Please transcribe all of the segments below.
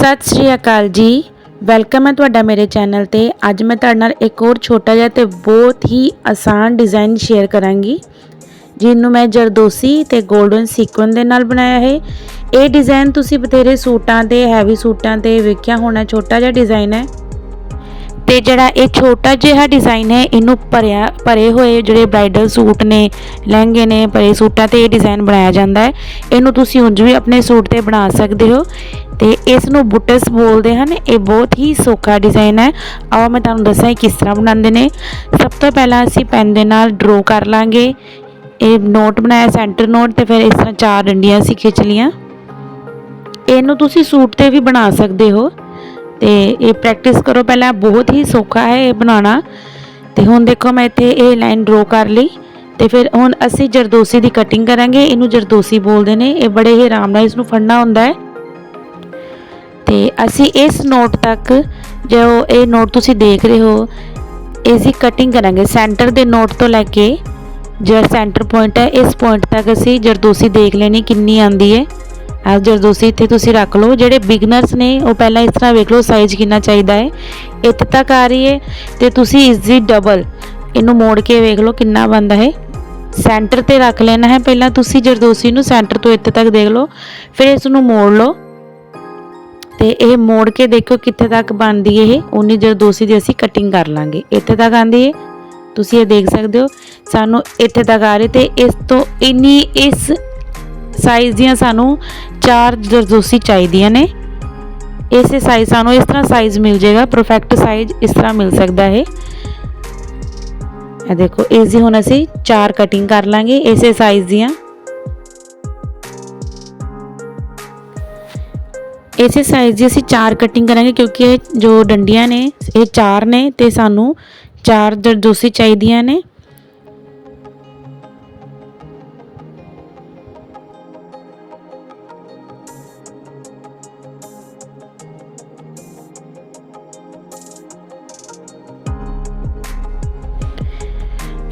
ਸਤਿ ਸ਼੍ਰੀ ਅਕਾਲ ਜੀ। ਵੈਲਕਮ ਹੈ ਤੁਹਾਡਾ ਮੇਰੇ ਚੈਨਲ ਤੇ। ਅੱਜ ਮੈਂ ਤੁਹਾਡੇ ਨਾਲ ਇੱਕ ਹੋਰ ਛੋਟਾ ਜਿਹਾ ਤੇ ਬਹੁਤ ਹੀ ਆਸਾਨ ਡਿਜ਼ਾਈਨ ਸ਼ੇਅਰ ਕਰਾਂਗੀ, ਜਿਹਨੂੰ ਮੈਂ ਜਰਦੋਸੀ ਤੇ 골ਡਨ ਸੀਕੁਐਂਸ ਦੇ ਨਾਲ ਬਣਾਇਆ ਹੈ। ਇਹ ਡਿਜ਼ਾਈਨ ਤੁਸੀਂ ਬਥੇਰੇ ਸੂਟਾਂ ਤੇ, ਹੈਵੀ ਸੂਟਾਂ ਤੇ ਵੇਖਿਆ ਹੋਣਾ, ਛੋਟਾ ਜਿਹਾ ਡਿਜ਼ਾਈਨ ਹੈ। ਤੇ ਜਿਹੜਾ ਇਹ ਛੋਟਾ ਜਿਹਾ ਡਿਜ਼ਾਈਨ ਹੈ, ਇਹਨੂੰ ਭਰਿਆ, ਭਰੇ ਹੋਏ ਜਿਹੜੇ ਬ੍ਰਾਈਡਲ ਸੂਟ ਨੇ, ਲਹਿੰਗੇ ਨੇ, ਭਰੇ ਸੂਟਾਂ ਤੇ ਇਹ ਡਿਜ਼ਾਈਨ ਬਣਾਇਆ ਜਾਂਦਾ ਹੈ। ਇਹਨੂੰ ਤੁਸੀਂ ਉਂਝ ਵੀ ਆਪਣੇ ਸੂਟ ਤੇ ਬਣਾ ਸਕਦੇ ਹੋ। ਤੇ ਇਸ ਨੂੰ ਬੁਟਸ ਬੋਲਦੇ ਹਨ। ਇਹ ਬਹੁਤ ਹੀ ਸੌਖਾ ਡਿਜ਼ਾਈਨ ਹੈ। ਆਓ ਮੈਂ ਤੁਹਾਨੂੰ ਦੱਸਾਂ ਇਹ ਕਿਸ ਤਰ੍ਹਾਂ ਬਣਾਉਂਦੇ ਨੇ। ਸਭ ਤੋਂ ਪਹਿਲਾਂ ਅਸੀਂ ਪੈਨ ਦੇ ਨਾਲ ਡਰਾ ਕਰ ਲਾਂਗੇ। ਇਹ ਨੋਟ ਬਣਾਇਆ ਸੈਂਟਰ ਨੋਟ ਤੇ ਫਿਰ ਇਸ ਤਰ੍ਹਾਂ ਚਾਰ ਡੰਡੀਆਂ ਅਸੀਂ ਖਿੱਚ ਲੀਆਂ ਇਹਨੂੰ ਤੁਸੀਂ ਸੂਟ ਤੇ ਵੀ ਬਣਾ ਸਕਦੇ ਹੋ। ਤੇ ਇਹ ਪ੍ਰੈਕਟਿਸ ਕਰੋ। ਪਹਿਲਾਂ ਬਹੁਤ ਹੀ ਸੌਖਾ ਹੈ ਇਹ ਬਣਾਉਣਾ। ਤੇ ਹੁਣ ਦੇਖੋ ਮੈਂ ਇੱਥੇ ਇਹ ਲਾਈਨ ਡਰਾ ਕਰ ਲਈ। ਤੇ ਫਿਰ ਹੁਣ ਅਸੀਂ ਜਰਦੋਸੀ ਦੀ ਕਟਿੰਗ ਕਰਾਂਗੇ। ਇਹਨੂੰ ਜਰਦੋਸੀ ਬੋਲਦੇ ਨੇ। ਇਹ ਬੜੇ ਹੀ ਆਰਾਮ ਨਾਲ ਇਸ ਨੂੰ ਫੜਨਾ ਹੁੰਦਾ ਹੈ। ਤੇ ਅਸੀਂ ਇਸ ਨੋਟ ਤੱਕ, ਜੋ ਇਹ ਨੋਟ ਤੁਸੀਂ ਦੇਖ ਰਹੇ ਹੋ ਇਸ ਦੀ ਕਟਿੰਗ ਕਰਾਂਗੇ। ਸੈਂਟਰ ਦੇ ਨੋਟ ਤੋਂ ਲੈ ਕੇ ਜਿਹੜਾ ਸੈਂਟਰ ਪੁਆਇੰਟ ਹੈ, ਇਸ ਪੁਆਇੰਟ ਤੱਕ ਅਸੀਂ ਜਰਦੋਸੀ ਦੇਖ ਲੈਣੀ ਕਿੰਨੀ ਆਂਦੀ ਹੈ। ਆ ਜਰਦੋਸੀ ਇੱਥੇ ਤੁਸੀਂ ਰੱਖ ਲਓ। ਜਿਹੜੇ ਬਿਗਨਰਸ ਨੇ, ਉਹ ਪਹਿਲਾਂ ਇਸ ਤਰ੍ਹਾਂ ਵੇਖ ਲਓ ਸਾਈਜ਼ ਕਿੰਨਾ ਚਾਹੀਦਾ ਹੈ। ਇੱਥੇ ਤੱਕ ਆ ਰਹੀ ਹੈ ਤੇ ਤੁਸੀਂ ਇਸ ਦੀ ਡਬਲ ਇਹਨੂੰ ਮੋੜ ਕੇ ਵੇਖ ਲਓ ਕਿੰਨਾ ਬਣਦਾ ਹੈ। ਸੈਂਟਰ ਤੇ ਰੱਖ ਲੈਣਾ ਹੈ। ਪਹਿਲਾਂ ਤੁਸੀਂ ਜਰਦੋਸੀ ਨੂੰ ਸੈਂਟਰ ਤੋਂ ਇੱਥੇ ਤੱਕ ਦੇਖ ਲਓ। ਫਿਰ ਇਸ ਨੂੰ ਮੋੜ ਲਓ। ਤੇ ਇਹ ਮੋੜ ਕੇ ਦੇਖੋ ਕਿੱਥੇ ਤੱਕ ਬਣਦੀ ਹੈ ਇਹ। ਉਨੀ ਜਰਦੋਸੀ ਦੀ ਅਸੀਂ ਕਟਿੰਗ ਕਰ ਲਾਂਗੇ। ਇੱਥੇ ਤੱਕ ਆਂਦੀ ਹੈ। ਤੁਸੀਂ ਇਹ ਦੇਖ ਸਕਦੇ ਹੋ। ਸਾਨੂੰ ਇੱਥੇ ਤੱਕ ਆ ਰਹੀ ਤੇ ਇਸ ਤੋਂ ਇੰਨੀ ਇਸ ਸਾਈਜ਼ ਦੀਆਂ ਸਾਨੂੰ ਚਾਰ ਜਰਦੋਸੀ ਚਾਹੀਦੀਆਂ ਨੇ। ਇਸੇ ਸਾਈਜ਼ ਸਾਨੂੰ ਇਸ ਤਰ੍ਹਾਂ ਸਾਈਜ਼ ਮਿਲ ਜਾਏਗਾ ਪਰਫੈਕਟ ਸਾਈਜ਼ ਇਸ ਤਰ੍ਹਾਂ ਮਿਲ ਸਕਦਾ ਹੈ ਇਹ ਦੇਖੋ ਇਸ ਦੀ ਹੁਣ ਅਸੀਂ ਚਾਰ ਕਟਿੰਗ ਕਰ ਲਾਂਗੇ ਇਸੇ ਸਾਈਜ਼ ਦੀਆਂ। ਇਸੇ ਸਾਈਜ਼ ਦੀ ਅਸੀਂ ਚਾਰ ਕਟਿੰਗ ਕਰਾਂਗੇ ਕਿਉਂਕਿ ਇਹ ਜੋ ਡੰਡੀਆਂ ਨੇ, ਇਹ ਚਾਰ ਨੇ ਤੇ ਸਾਨੂੰ ਚਾਰ ਜਰਦੋਸੀ ਚਾਹੀਦੀਆਂ ਨੇ।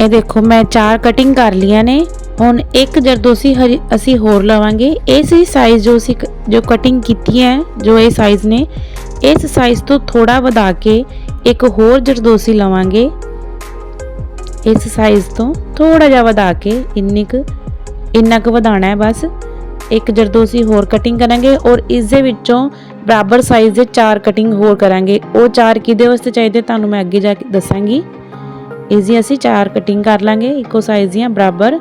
ਇਹ ਦੇਖੋ, ਮੈਂ ਚਾਰ ਕਟਿੰਗ ਕਰ ਲੀਆਂ ਨੇ। ਹੁਣ ਇੱਕ ਜਰਦੋਸੀ ਹਰੀ- ਅਸੀਂ ਹੋਰ ਲਵਾਂਗੇ ਇਸ ਹੀ ਸਾਈਜ਼ ਜੋ ਅਸੀਂ ਕ- ਜੋ ਕਟਿੰਗ ਕੀਤੀ ਹੈ, ਜੋ ਇਹ ਸਾਈਜ਼ ਨੇ, ਇਸ ਸਾਈਜ਼ ਤੋਂ ਥੋੜਾ ਵਧਾ ਕੇ ਇੱਕ ਹੋਰ ਜਰਦੋਸੀ ਲਵਾਂਗੇ, ਇਸ ਸਾਈਜ਼ ਤੋਂ ਥੋੜਾ ਜਿਹਾ ਵਧਾ ਕੇ ਇੰਨੀ ਕੁ ਇੰਨਾ ਕੁ ਵਧਾਣਾ ਹੈ ਬਸ। ਇੱਕ ਜਰਦੋਸੀ ਹੋਰ ਕਟਿੰਗ ਕਰਾਂਗੇ ਔਰ ਇਸ ਦੇ ਵਿੱਚੋਂ ਬਰਾਬਰ ਸਾਈਜ਼ ਦੇ ਚਾਰ ਕਟਿੰਗ ਹੋਰ ਕਰਾਂਗੇ। ਉਹ ਚਾਰ ਕਿਹਦੇ ਵਾਸਤੇ ਚਾਹੀਦੇ, ਤੁਹਾਨੂੰ ਮੈਂ ਅੱਗੇ ਜਾ ਕੇ ਦੱਸਾਂਗੀ। ਇਸ ਦੀ ਅਸੀਂ ਚਾਰ ਕਟਿੰਗ ਕਰ ਲਾਂਗੇ, ਇੱਕੋ ਸਾਈਜ਼ ਦੀਆਂ, ਬਰਾਬਰ।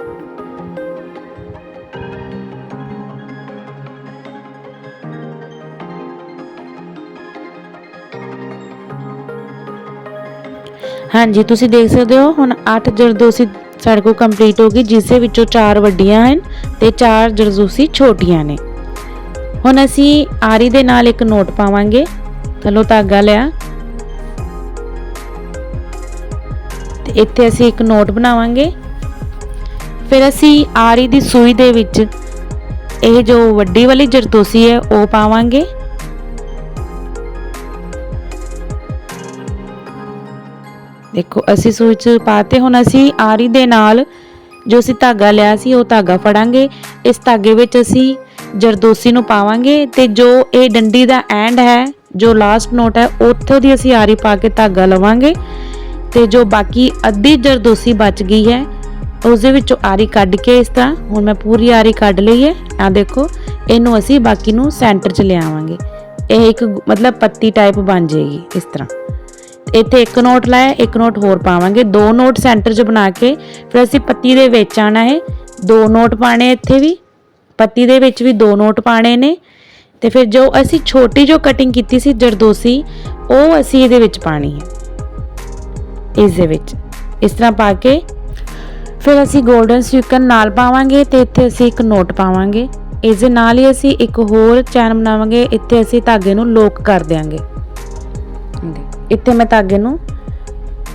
ਹਾਂਜੀ, ਤੁਸੀਂ ਦੇਖ ਸਕਦੇ ਹੋ, ਹੁਣ 8 ਜਰਦੋਸੀ ਸਾਡੇ ਕੋਲ ਕੰਪਲੀਟ ਹੋ ਗਈ, ਜਿਸ ਦੇ ਵਿੱਚੋਂ 4 ਵੱਡੀਆਂ ਹਨ ਤੇ 4 ਜਰਦੋਸੀ ਛੋਟੀਆਂ ਨੇ। ਹੁਣ ਅਸੀਂ ਆਰੀ ਦੇ ਨਾਲ ਇੱਕ ਨੋਟ ਪਾਵਾਂਗੇ। ਚਲੋ ਧਾਗਾ ਲਿਆ। ਤੇ ਇੱਥੇ ਅਸੀਂ ਇੱਕ ਨੋਟ ਬਣਾਵਾਂਗੇ। ਫਿਰ ਅਸੀਂ ਆਰੀ ਦੀ ਸੂਈ ਦੇ ਵਿੱਚ ਇਹ ਜੋ ਵੱਡੀ ਵਾਲੀ ਜਰਦੋਸੀ ਹੈ, ਉਹ ਪਾਵਾਂਗੇ। ਦੇਖੋ, ਅਸੀਂ ਸੂਈ ਚ ਪਾਤੇ, ਹੁਣ ਅਸੀਂ ਆਰੀ ਦੇ ਨਾਲ ਜੋ ਅਸੀਂ ਧਾਗਾ ਲਿਆ ਸੀ, ਉਹ ਧਾਗਾ ਫੜਾਂਗੇ। ਇਸ ਧਾਗੇ ਵਿੱਚ ਅਸੀਂ ਜਰਦੋਸੀ ਨੂੰ ਪਾਵਾਂਗੇ ਤੇ ਜੋ ਇਹ ਡੰਡੀ ਦਾ ਐਂਡ ਹੈ, ਜੋ ਲਾਸਟ ਨੋਟ ਹੈ, ਉੱਥੋਂ ਦੀ ਅਸੀਂ ਆਰੀ ਪਾ ਕੇ ਧਾਗਾ ਲਵਾਂਗੇ। ਤੇ ਜੋ ਬਾਕੀ ਅੱਧੀ ਜਰਦੋਸੀ ਬਚ ਗਈ ਹੈ ਉਸ ਦੇ ਵਿੱਚੋਂ ਆਰੀ ਕੱਢ ਕੇ ਇਸ ਤਰ੍ਹਾਂ, ਹੁਣ ਮੈਂ ਪੂਰੀ ਆਰੀ ਕੱਢ ਲਈ ਹੈ। ਆ ਦੇਖੋ, ਇਹਨੂੰ ਅਸੀਂ ਬਾਕੀ ਨੂੰ ਸੈਂਟਰ 'ਚ ਲਿਆਵਾਂਗੇ। ਇਹ ਇੱਕ ਮਤਲਬ ਪੱਤੀ ਟਾਈਪ ਬਣ ਜਾਏਗੀ ਇਸ ਤਰ੍ਹਾਂ। ਇੱਥੇ ਇੱਕ ਨੋਟ ਲਾਇਆ, ਇੱਕ ਨੋਟ ਹੋਰ ਪਾਵਾਂਗੇ। ਦੋ ਨੋਟ ਸੈਂਟਰ 'ਚ ਬਣਾ ਕੇ, ਫਿਰ ਅਸੀਂ ਪੱਤੀ ਦੇ ਵਿੱਚ ਆਣਾ ਹੈ। ਦੋ ਨੋਟ ਪਾਣੇ ਇੱਥੇ ਵੀ। ਪੱਤੀ ਦੇ ਵਿੱਚ ਵੀ ਦੋ ਨੋਟ ਪਾਣੇ ਨੇ। ਤੇ ਫਿਰ ਜੋ ਅਸੀਂ ਛੋਟੀ ਜੋ ਕਟਿੰਗ ਕੀਤੀ ਸੀ ਜਰਦੋਸੀ, ਉਹ ਅਸੀਂ ਇਹਦੇ ਵਿੱਚ ਪਾਣੀ ਹੈ। ਇਸ ਦੇ ਵਿੱਚ। ਇਸ ਤਰ੍ਹਾਂ ਪਾ ਕੇ ਫਿਰ ਅਸੀਂ 골ਡਨ ਸਟਿਕਨ ਨਾਲ ਪਾਵਾਂਗੇ ਤੇ ਇੱਥੇ ਅਸੀਂ ਇੱਕ ਨੋਟ ਪਾਵਾਂਗੇ। ਇਸ ਦੇ ਨਾਲ ਹੀ ਅਸੀਂ ਇੱਕ ਹੋਰ ਚੈਨ ਬਣਾਵਾਂਗੇ। ਇੱਥੇ ਅਸੀਂ ਧਾਗੇ ਨੂੰ ਲੋਕ ਕਰ ਦਿਆਂਗੇ। ਇੱਥੇ ਮੈਂ ਧਾਗੇ ਨੂੰ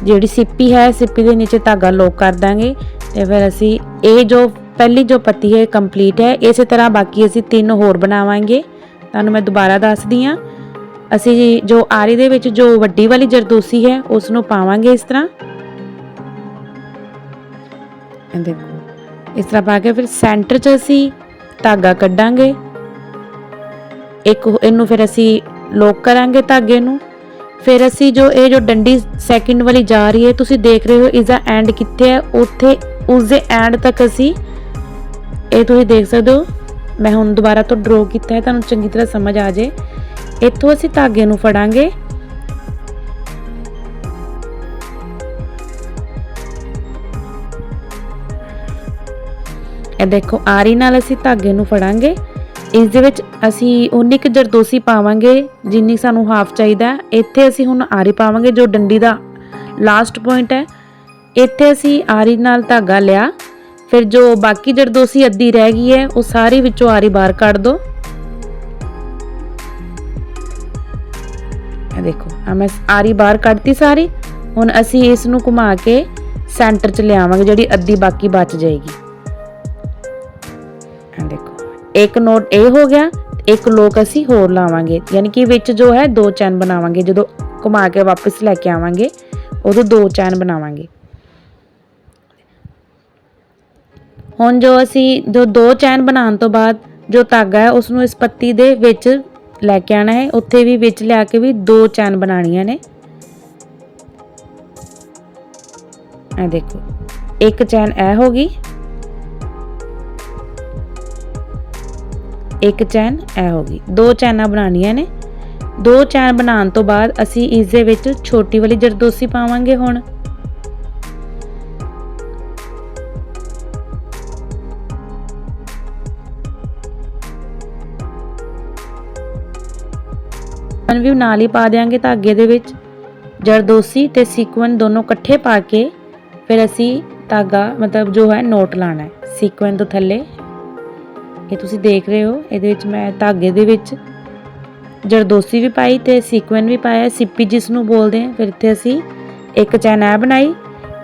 ਜਿਹੜੀ ਸਿੱਪੀ ਹੈ ਸਿੱਪੀ ਦੇ ਨੀਚੇ ਧਾਗਾ ਲੋਕ ਕਰ ਦਾਂਗੇ ਤੇ ਫਿਰ ਅਸੀਂ ਇਹ ਜੋ ਪਹਿਲੀ ਜੋ ਪੱਤੀ ਹੈ ਕੰਪਲੀਟ ਹੈ। ਇਸੇ ਤਰ੍ਹਾਂ ਬਾਕੀ ਅਸੀਂ ਤਿੰਨ ਹੋਰ ਬਣਾਵਾਂਗੇ। ਤੁਹਾਨੂੰ ਮੈਂ ਦੁਬਾਰਾ ਦੱਸਦੀ ਹਾਂ। ਅਸੀਂ ਜੋ ਆਰੀ ਦੇ ਵਿੱਚ ਜੋ ਵੱਡੀ ਵਾਲੀ ਜਰਦੋਸੀ ਹੈ ਉਸ ਨੂੰ ਪਾਵਾਂਗੇ ਇਸ ਤਰ੍ਹਾਂ। ਇਹ ਦੇਖੋ, ਇਸ ਤਰ੍ਹਾਂ ਪਾ ਕੇ ਫਿਰ ਸੈਂਟਰ 'ਚ ਅਸੀਂ ਧਾਗਾ ਕੱਢਾਂਗੇ। ਇੱਕ ਇਹਨੂੰ ਫਿਰ ਅਸੀਂ ਲੋਕ ਕਰਾਂਗੇ ਧਾਗੇ ਨੂੰ। ਫਿਰ ਅਸੀਂ ਜੋ ਇਹ ਜੋ ਡੰਡੀ ਸੈਕਿੰਡ ਵਾਲੀ ਜਾ ਰਹੀ ਹੈ, ਤੁਸੀਂ ਦੇਖ ਰਹੇ ਹੋ ਇਸ ਦਾ ਐਂਡ ਕਿੱਥੇ ਹੈ? ਉੱਥੇ, ਉਸ ਦੇ ਐਂਡ ਤੱਕ ਅਸੀਂ ਇਹ ਤੁਸੀਂ ਦੇਖ ਸਕਦੇ ਹੋ। ਮੈਂ ਹੁਣ ਦੁਬਾਰਾ ਤੋਂ ਡਰਾ ਕੀਤਾ ਹੈ, ਤੁਹਾਨੂੰ ਚੰਗੀ ਤਰ੍ਹਾਂ ਸਮਝ ਆ ਜੇ ਇੱਥੋਂ ਅਸੀਂ ਧਾਗੇ ਨੂੰ ਫੜਾਂਗੇ। ਇਹ ਦੇਖੋ, ਆਰੀ ਨਾਲ ਅਸੀਂ ਧਾਗੇ ਨੂੰ ਫੜਾਂਗੇ। ਇਸ ਦੇ ਵਿੱਚ ਅਸੀਂ ਉਨੀ ਕੁ ਜਰਦੋਸੀ ਪਾਵਾਂਗੇ ਜਿੰਨੀ ਸਾਨੂੰ ਹਾਫ ਚਾਹੀਦਾ ਇੱਥੇ ਅਸੀਂ ਹੁਣ ਆਰੀ ਪਾਵਾਂਗੇ, ਜੋ ਡੰਡੀ ਦਾ ਲਾਸਟ ਪੁਆਇੰਟ ਹੈ। ਇੱਥੇ ਅਸੀਂ ਆਰੀ ਨਾਲ ਧਾਗਾ ਲਿਆ। ਫਿਰ ਜੋ ਬਾਕੀ ਜਰਦੋਸੀ ਅੱਧੀ ਰਹਿ ਗਈ ਹੈ, ਉਹ ਸਾਰੀ ਵਿੱਚੋਂ ਆਰੀ ਬਾਹਰ ਕੱਢ ਦੋ। ਇਹ ਦੇਖੋ ਆ ਮੈਂ ਆਰੀ ਬਾਹਰ ਕੱਢਤੀ ਸਾਰੀ, ਹੁਣ ਅਸੀਂ ਇਸ ਨੂੰ ਘੁਮਾ ਕੇ ਸੈਂਟਰ 'ਚ ਲਿਆਵਾਂਗੇ, ਜਿਹੜੀ ਅੱਧੀ ਬਾਕੀ ਬਚ ਜਾਏਗੀ। ਇਹ ਦੇਖੋ, ਇੱਕ ਨੋਟ ਇਹ ਹੋ ਗਿਆ, ਇੱਕ ਲੋਕ ਅਸੀਂ ਹੋਰ ਲਾਵਾਂਗੇ, ਯਾਨੀ ਕਿ ਵਿੱਚ ਜੋ ਹੈ ਦੋ ਚੈਨ ਬਣਾਵਾਂਗੇ, ਜਦੋਂ ਘੁਮਾ ਕੇ ਵਾਪਸ ਲੈ ਕੇ ਆਵਾਂਗੇ, ਉਦੋਂ ਦੋ ਚੈਨ ਬਣਾਵਾਂਗੇ। ਹੁਣ ਜੋ ਅਸੀਂ, ਜੋ ਦੋ ਚੈਨ ਬਣਾਉਣ ਤੋਂ ਬਾਅਦ ਜੋ ਧਾਗਾ ਹੈ ਉਸ ਨੂੰ ਇਸ ਪੱਤੀ ਦੇ ਵਿੱਚ ਲੈ ਕੇ ਆਣਾ ਹੈ। ਉੱਥੇ ਵੀ ਵਿੱਚ ਲਿਆ ਕੇ ਵੀ ਦੋ ਚੈਨ ਬਣਾਉਣੀਆਂ ਨੇ। ਇਹ ਦੇਖੋ, ਇੱਕ ਚੈਨ ਇਹ ਹੋ ਗਈ। ਇੱਕ ਚੈਨ ਇਹ ਹੋ ਗਈ। ਦੋ ਚੈਨਾਂ ਬਣਾਉਣੀਆਂ ਨੇ। ਦੋ ਚੈਨ ਬਣਾਉਣ ਤੋਂ ਬਾਅਦ ਅਸੀਂ ਇਸ ਦੇ ਵਿੱਚ ਛੋਟੀ ਵਾਲੀ ਜਰਦੋਸੀ ਪਾਵਾਂਗੇ ਹੁਣ। ਹੁਣ ਵੀ ਨਾਲ ਹੀ ਪਾ ਦਿਆਂਗੇ ਧਾਗੇ ਦੇ ਵਿੱਚ ਜਰਦੋਸੀ ਤੇ ਸੀਕੁਐਂਟ ਦੋਨੋਂ ਇਕੱਠੇ ਪਾ ਕੇ ਫਿਰ ਅਸੀਂ ਧਾਗਾ, ਮਤਲਬ ਜੋ ਹੈ ਨੋਟ ਲਾਣਾ ਹੈ ਸੀਕੁਐਂਟ ਤੋਂ ਥੱਲੇ। ਇਹ ਤੁਸੀਂ ਦੇਖ ਰਹੇ ਹੋ, ਇਹਦੇ ਵਿੱਚ ਮੈਂ ਧਾਗੇ ਦੇ ਵਿੱਚ ਜਰਦੋਸੀ ਵੀ ਪਾਈ ਤੇ ਸੀਕੁਐਂਟ ਵੀ ਪਾਇਆ। ਸਿੱਪੀ ਜਿਸ ਨੂੰ ਬੋਲਦੇ ਆ ਫਿਰ ਇੱਥੇ ਅਸੀਂ ਇੱਕ ਚੈਨ ਇਹ ਬਣਾਈ,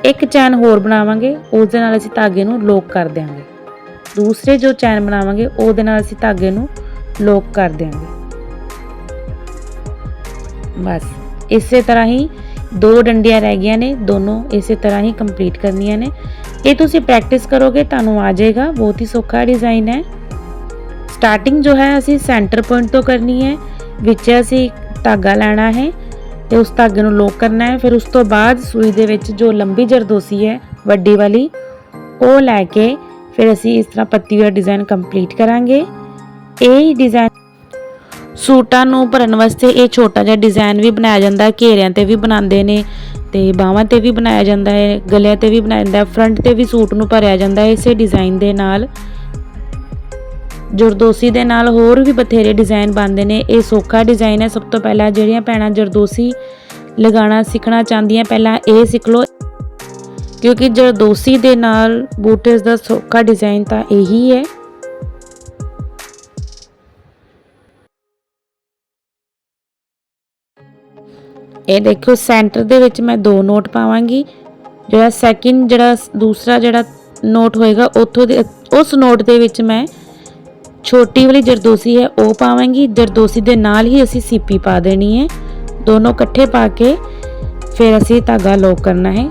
ਇੱਕ ਚੈਨ ਹੋਰ ਬਣਾਵਾਂਗੇ ਉਸ ਦੇ ਨਾਲ ਅਸੀਂ ਧਾਗੇ ਨੂੰ ਲੋਕ ਕਰ ਦਿਆਂਗੇ। ਦੂਸਰੇ ਜੋ ਚੈਨ ਬਣਾਵਾਂਗੇ, ਉਹਦੇ ਨਾਲ ਅਸੀਂ ਧਾਗੇ ਨੂੰ ਲੋਕ ਕਰ ਦਿਆਂਗੇ। ਬਸ। ਇਸੇ ਤਰ੍ਹਾਂ ਹੀ ਦੋ ਡੰਡੀਆਂ ਰਹਿ ਗਈਆਂ ਨੇ, ਦੋਨੋਂ ਇਸੇ ਤਰ੍ਹਾਂ ਹੀ ਕੰਪਲੀਟ ਕਰਨੀਆਂ ਨੇ। ਇਹ ਤੁਸੀਂ ਪ੍ਰੈਕਟਿਸ ਕਰੋਗੇ, ਤੁਹਾਨੂੰ ਆ ਜਾਏਗਾ। ਬਹੁਤ ਹੀ ਸੌਖਾ ਡਿਜ਼ਾਈਨ ਹੈ। ਸਟਾਰਟਿੰਗ ਜੋ ਹੈ, ਅਸੀਂ ਸੈਂਟਰ ਪੁਆਇੰਟ ਤੋਂ ਕਰਨੀ ਹੈ, ਵਿੱਚ ਅਸੀਂ ਧਾਗਾ ਲੈਣਾ ਹੈ ਤੇ ਉਸ ਧਾਗੇ ਨੂੰ ਲੋਕ ਕਰਨਾ ਹੈ। ਫਿਰ ਉਸ ਤੋਂ ਬਾਅਦ ਸੂਈ ਦੇ ਵਿੱਚ ਜੋ ਲੰਬੀ ਜਰਦੋਸੀ ਹੈ, ਵੱਡੀ ਵਾਲੀ, ਉਹ ਲੈ ਕੇ ਫਿਰ ਅਸੀਂ ਇਸ ਤਰ੍ਹਾਂ ਪੱਤੀ ਵਾਲਾ ਡਿਜ਼ਾਈਨ ਕੰਪਲੀਟ ਕਰਾਂਗੇ। ਇਹ ਡਿਜ਼ਾਈਨ ਸੂਟਾਂ ਨੂੰ ਭਰਨ ਵਾਸਤੇ ਇਹ ਛੋਟਾ ਜਿਹਾ ਡਿਜ਼ਾਈਨ ਵੀ ਬਣਾਇਆ ਜਾਂਦਾ ਘੇਰਿਆਂ ਤੇ ਵੀ ਬਣਾਉਂਦੇ ਨੇ ਤੇ ਬਾਹਾਂ ਤੇ ਵੀ ਬਣਾਇਆ ਜਾਂਦਾ ਹੈ, ਗਲਿਆਂ ਤੇ ਵੀ ਬਣਾਇਆ ਜਾਂਦਾ ਫਰੰਟ ਤੇ ਵੀ ਸੂਟ ਨੂੰ ਭਰਿਆ ਜਾਂਦਾ ਹੈ ਇਸੇ ਡਿਜ਼ਾਈਨ ਦੇ ਨਾਲ। ਜਰਦੋਸੀ ਦੇ ਨਾਲ ਹੋਰ ਵੀ ਬਥੇਰੇ ਡਿਜ਼ਾਈਨ ਬਣਦੇ ਨੇ। ਇਹ ਸੌਖਾ ਡਿਜ਼ਾਈਨ ਹੈ। ਸਭ ਤੋਂ ਪਹਿਲਾਂ ਜਿਹੜੀਆਂ ਭੈਣਾਂ ਜਰਦੋਸੀ ਲਗਾਉਣਾ ਸਿੱਖਣਾ ਚਾਹੁੰਦੀਆਂ, ਪਹਿਲਾਂ ਇਹ ਸਿੱਖ ਲਓ। ਕਿਉਂਕਿ ਜਰਦੋਸੀ ਦੇ ਨਾਲ ਬੂਟੇਸ ਦਾ ਸੌਖਾ ਡਿਜ਼ਾਈਨ ਤਾਂ ਇਹੀ ਹੈ। ਇਹ ਦੇਖੋ ਸੈਂਟਰ ਦੇ ਵਿੱਚ ਮੈਂ ਦੋ ਨੋਟ ਪਾਵਾਂਗੀ। ਜਿਹੜਾ ਸੈਕਿੰਡ ਜਿਹੜਾ ਦੂਸਰਾ ਜਿਹੜਾ ਨੋਟ ਹੋਏਗਾ, ਉੱਥੋਂ ਦੇ, ਉਸ ਨੋਟ ਦੇ ਵਿੱਚ ਮੈਂ ਛੋਟੀ ਵਾਲੀ ਜਰਦੋਸੀ ਹੈ, ਉਹ ਪਾਵਾਂਗੀ। ਜਰਦੋਸੀ ਦੇ ਨਾਲ ਹੀ ਅਸੀਂ ਸੀਪੀ ਪਾ ਦੇਣੀ ਹੈ। ਦੋਨੋਂ ਇਕੱਠੇ ਪਾ ਕੇ ਫਿਰ ਅਸੀਂ ਧਾਗਾ ਲੋਕ ਕਰਨਾ ਹੈ।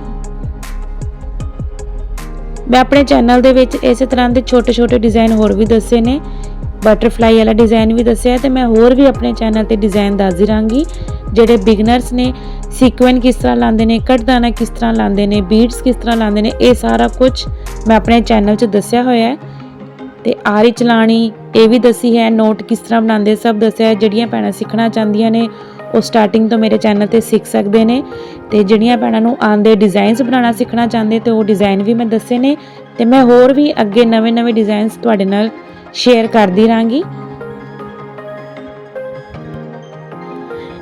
ਮੈਂ ਆਪਣੇ ਚੈਨਲ ਦੇ ਵਿੱਚ ਇਸੇ ਤਰ੍ਹਾਂ ਦੇ ਛੋਟੇ-ਛੋਟੇ ਡਿਜ਼ਾਈਨ ਹੋਰ ਵੀ ਦੱਸੇ ਨੇ। ਬਟਰਫਲਾਈ ਵਾਲਾ ਡਿਜ਼ਾਈਨ ਵੀ ਦੱਸਿਆ ਹੈ ਤੇ ਮੈਂ ਹੋਰ ਵੀ ਆਪਣੇ ਚੈਨਲ ਤੇ ਡਿਜ਼ਾਈਨ ਦੱਸਦੀ ਰਾਂਗੀ ਜਿਹੜੇ ਬਿਗਨਰਸ ਨੇ ਸੀਕੁਐਂਟ ਕਿਸ ਤਰ੍ਹਾਂ ਲਾਉਂਦੇ ਨੇ ਕਟਦਾਨਾ ਕਿਸ ਤਰ੍ਹਾਂ ਲਾਉਂਦੇ ਨੇ ਬੀਡਸ ਕਿਸ ਤਰ੍ਹਾਂ ਲਾਉਂਦੇ ਨੇ, ਇਹ ਸਾਰਾ ਕੁਝ ਮੈਂ ਆਪਣੇ ਚੈਨਲ 'ਚ ਦੱਸਿਆ ਹੋਇਆ ਹੈ। ਤੇ ਆਰੀ ਚਲਾਣੀ, ਇਹ ਵੀ ਦੱਸੀ ਹੈ ਨੋਟ ਕਿਸ ਤਰ੍ਹਾਂ ਬਣਾਉਂਦੇ ਸਭ ਦੱਸਿਆ ਜਿਹੜੀਆਂ ਭੈਣਾਂ ਸਿੱਖਣਾ ਚਾਹੁੰਦੀਆਂ ਨੇ, ਉਹ ਸਟਾਰਟਿੰਗ ਤੋਂ ਮੇਰੇ ਚੈਨਲ ਤੇ ਸਿੱਖ ਸਕਦੇ ਨੇ। ਤੇ ਜਿਹੜੀਆਂ ਭੈਣਾਂ ਨੂੰ ਆਂਦੇ ਡਿਜ਼ਾਈਨਸ ਬਣਾਉਣਾ ਸਿੱਖਣਾ ਚਾਹੁੰਦੇ ਤੇ ਉਹ ਡਿਜ਼ਾਈਨ ਵੀ ਮੈਂ ਦੱਸੇ ਨੇ। ਤੇ ਮੈਂ ਹੋਰ ਵੀ ਅੱਗੇ ਨਵੇਂ-ਨਵੇਂ ਡਿਜ਼ਾਈਨਸ ਤੁਹਾਡੇ ਨਾਲ ਸ਼ੇਅਰ ਕਰਦੀ ਰਾਂਗੀ।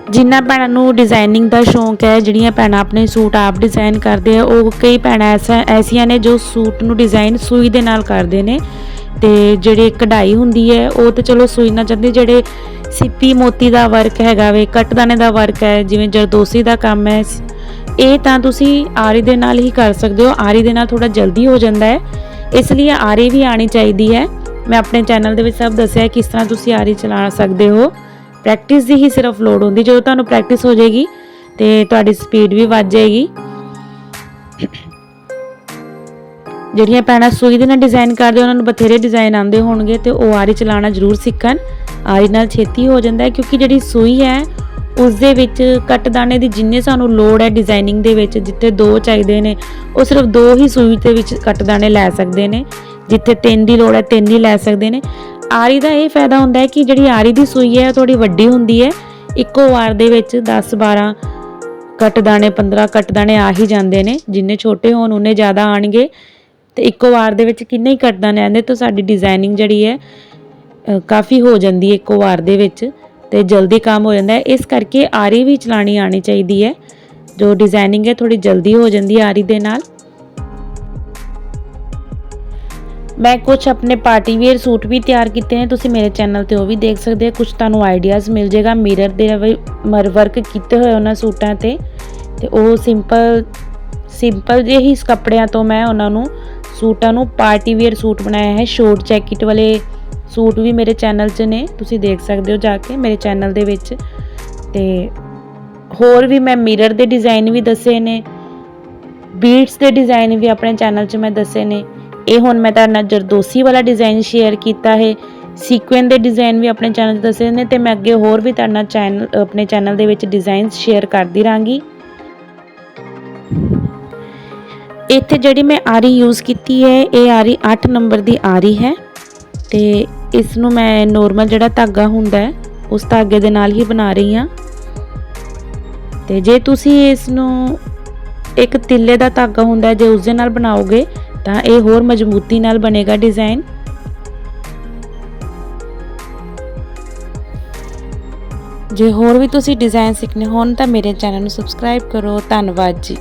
ਜਿਨ੍ਹਾਂ ਭੈਣਾਂ ਨੂੰ ਡਿਜ਼ਾਈਨਿੰਗ ਦਾ ਸ਼ੌਂਕ ਹੈ, ਜਿਹੜੀਆਂ ਭੈਣਾਂ ਆਪਣੇ ਸੂਟ ਆਪ ਡਿਜ਼ਾਈਨ ਕਰਦੇ ਆ, ਉਹ ਕਈ ਭੈਣਾਂ ਐਸਾ ਐਸੀਆਂ ਨੇ ਜੋ ਸੂਟ ਨੂੰ ਡਿਜ਼ਾਈਨ ਸੂਈ ਦੇ ਨਾਲ ਕਰਦੇ ਨੇ। ਤੇ ਜਿਹੜੇ ਕਢਾਈ ਹੁੰਦੀ ਹੈ, ਉਹ ਤੇ ਚਲੋ ਸੂਈ ਨਾਲ ਜਾਂਦੀ, ਜਿਹੜੇ ਸਿੱਪੀ ਮੋਤੀ ਦਾ ਵਰਕ ਹੈਗਾ ਵੇ, ਕਟਦਾਨੇ ਦਾ ਵਰਕ ਹੈ, ਜਿਵੇਂ ਜਰਦੋਸੀ ਦਾ ਕੰਮ ਹੈ, ਇਹ ਤਾਂ ਤੁਸੀਂ ਆਰੀ ਦੇ ਨਾਲ ਹੀ ਕਰ ਸਕਦੇ ਹੋ, ਆਰੀ ਦੇ ਨਾਲ ਥੋੜਾ ਜਲਦੀ ਹੋ ਜਾਂਦਾ ਹੈ। ਇਸ ਲਈ ਆਰੀ ਵੀ ਆਣੀ ਚਾਹੀਦੀ ਹੈ। ਮੈਂ ਆਪਣੇ ਚੈਨਲ ਦੇ ਵਿੱਚ ਸਭ ਦੱਸਿਆ ਕਿਸ ਤਰ੍ਹਾਂ ਤੁਸੀਂ ਆਰੀ ਚਲਾ ਸਕਦੇ ਹੋ। ਪ੍ਰੈਕਟਿਸ ਦੀ ਹੀ ਸਿਰਫ ਲੋੜ ਹੁੰਦੀ, ਜਦੋਂ ਤੁਹਾਨੂੰ ਪ੍ਰੈਕਟਿਸ ਹੋ ਜਾਏਗੀ, ਤੇ ਤੁਹਾਡੀ ਸਪੀਡ ਵੀ ਵੱਧ ਜਾਏਗੀ। ਜਿਹੜੀਆਂ ਪੈਣਾ ਸੂਈ ਦੇ ਨਾਲ ਡਿਜ਼ਾਈਨ ਕਰਦੇ, ਉਹਨਾਂ ਨੂੰ ਬਥੇਰੇ ਡਿਜ਼ਾਈਨ ਆਉਂਦੇ ਹੋਣਗੇ, ਤੇ ਉਹ ਆਰੀ ਚਲਾਉਣਾ ਜ਼ਰੂਰ ਸਿੱਖਣ। ਆਰੀ ਨਾਲ ਛੇਤੀ ਹੋ ਜਾਂਦਾ ਹੈ, ਕਿਉਂਕਿ ਜਿਹੜੀ ਸੂਈ ਹੈ ਉਸ ਦੇ ਵਿੱਚ ਕੱਟਦਾਨੇ ਦੀ ਜਿੰਨੇ ਸਾਨੂੰ ਲੋੜ ਹੈ ਡਿਜ਼ਾਈਨਿੰਗ ਦੇ ਵਿੱਚ, ਜਿੱਥੇ ਦੋ ਚਾਹੀਦੇ ਨੇ, ਉਹ ਸਿਰਫ ਦੋ ਹੀ ਸੂਈ ਦੇ ਵਿੱਚ ਕੱਟਦਾਨੇ ਲੈ ਸਕਦੇ ਨੇ। ਜਿੱਥੇ ਤਿੰਨ ਦੀ ਲੋੜ ਹੈ, ਤਿੰਨ ਹੀ ਲੈ ਸਕਦੇ ਨੇ। ਆਰੀ ਦਾ ਇਹ ਫਾਇਦਾ ਹੁੰਦਾ ਹੈ ਕਿ ਜਿਹੜੀ ਆਰੀ ਦੀ ਸੂਈ ਹੈ, ਉਹ ਥੋੜੀ ਵੱਡੀ ਹੁੰਦੀ ਹੈ। ਇੱਕੋ ਵਾਰ ਦੇ ਵਿੱਚ 10 12 ਕੱਟਦਾਨੇ 15 ਕੱਟਦਾਨੇ ਆ ਹੀ ਜਾਂਦੇ ਨੇ। ਜਿੰਨੇ ਛੋਟੇ ਹੋਣ, ਉਹਨੇ ਜ਼ਿਆਦਾ ਆਣਗੇ। ਤੇ ਇੱਕੋ ਵਾਰ ਦੇ ਵਿੱਚ ਕਿੰਨੇ ਹੀ ਕੱਟਦਾਨੇ ਆਉਂਦੇ, ਤਾਂ ਸਾਡੀ ਡਿਜ਼ਾਈਨਿੰਗ ਜਿਹੜੀ ਹੈ ਕਾਫੀ ਹੋ ਜਾਂਦੀ ਹੈ ਇੱਕੋ ਵਾਰ ਦੇ ਵਿੱਚ। ਤੇ ਜਲਦੀ ਕੰਮ ਹੋ ਜਾਂਦਾ ਹੈ। ਇਸ ਕਰਕੇ ਆਰੀ ਵੀ ਚਲਾਣੀ ਆਣੀ ਚਾਹੀਦੀ ਹੈ। ਜੋ ਡਿਜ਼ਾਈਨਿੰਗ ਹੈ ਥੋੜੀ ਜਲਦੀ ਹੋ ਜਾਂਦੀ ਹੈ ਆਰੀ ਦੇ ਨਾਲ। ਮੈਂ ਕੁਝ ਆਪਣੇ ਪਾਰਟੀ ਵੇਅਰ ਸੂਟ ਵੀ ਤਿਆਰ ਕੀਤੇ ਨੇ, ਤੁਸੀਂ ਮੇਰੇ ਚੈਨਲ ਤੇ ਉਹ ਵੀ ਦੇਖ ਸਕਦੇ ਹੋ। ਕੁਝ ਤੁਹਾਨੂੰ ਆਈਡੀਆਜ਼ ਮਿਲ ਜਾਏਗਾ। ਮਿਰਰ ਦੇ ਮਰ ਵਰਕ ਕੀਤੇ ਹੋਏ ਉਹਨਾਂ ਸੂਟਾਂ ਤੇ। ਤੇ ਉਹ ਸਿੰਪਲ ਸਿੰਪਲ ਜਿਹੇ ਹੀ ਕੱਪੜਿਆਂ ਤੋਂ ਮੈਂ ਉਹਨਾਂ ਨੂੰ ਸੂਟਾਂ ਨੂੰ ਪਾਰਟੀ ਵੇਅਰ ਸੂਟ ਬਣਾਇਆ ਹੈ। ਸ਼ੋਰਟ ਜੈਕਟ ਵਾਲੇ ਸੂਟ ਵੀ ਮੇਰੇ ਚੈਨਲ 'ਚ ਨੇ। ਤੁਸੀਂ ਦੇਖ ਸਕਦੇ ਹੋ ਜਾ ਕੇ ਮੇਰੇ ਚੈਨਲ ਦੇ ਵਿੱਚ। ਤੇ ਹੋਰ ਵੀ ਮੈਂ ਮਿਰਰ ਦੇ ਡਿਜ਼ਾਈਨ ਵੀ ਦੱਸੇ ਨੇ। ਬੀਟਸ ਦੇ ਡਿਜ਼ਾਈਨ ਵੀ ਆਪਣੇ ਚੈਨਲ 'ਚ ਮੈਂ ਦੱਸੇ ਨੇ। ਇਹ ਹੁਣ ਮੈਂ ਤੁਹਾਡੇ ਨਾਲ ਜਰਦੋਸੀ ਵਾਲਾ ਡਿਜ਼ਾਈਨ ਸ਼ੇਅਰ ਕੀਤਾ ਹੈ। ਸੀਕੁਐਨ ਦੇ ਡਿਜ਼ਾਈਨ ਵੀ ਆਪਣੇ ਚੈਨਲ 'ਤੇ ਦੱਸੇ ਨੇ ਤੇ ਮੈਂ ਅੱਗੇ ਹੋਰ ਵੀ ਤੁਹਾਡੇ ਨਾਲ ਚੈਨਲ ਆਪਣੇ ਚੈਨਲ ਦੇ ਵਿੱਚ ਡਿਜ਼ਾਈਨ ਸ਼ੇਅਰ ਕਰਦੀ ਰਾਂਗੀ ਇੱਥੇ ਜਿਹੜੀ ਮੈਂ ਆਰੀ ਯੂਜ਼ ਕੀਤੀ ਹੈ, ਇਹ ਆਰੀ 8 ਨੰਬਰ ਦੀ ਆਰੀ ਹੈ ਤੇ ਇਸ ਨੂੰ ਮੈਂ ਨੋਰਮਲ ਜਿਹੜਾ ਧਾਗਾ ਹੁੰਦਾ ਹੈ, ਉਸ ਧਾਗੇ ਦੇ ਨਾਲ ਹੀ ਬਣਾ ਰਹੀ ਹਾਂ। ਤੇ ਜੇ ਤੁਸੀਂ ਇਸ ਨੂੰ ਇੱਕ ਤਿੱਲੇ ਦਾ ਧਾਗਾ ਹੁੰਦਾ ਜੇ ਉਸ ਦੇ ਨਾਲ ਬਣਾਓਗੇ ਤਾਂ ਇਹ ਹੋਰ ਮਜ਼ਬੂਤੀ ਨਾਲ ਬਣੇਗਾ ਡਿਜ਼ਾਈਨ। ਜੇ ਹੋਰ ਵੀ ਤੁਸੀਂ ਡਿਜ਼ਾਈਨ ਸਿੱਖਣੇ ਹੋਣ ਤਾਂ ਮੇਰੇ ਚੈਨਲ ਨੂੰ ਸਬਸਕ੍ਰਾਈਬ ਕਰੋ। ਧੰਨਵਾਦ ਜੀ।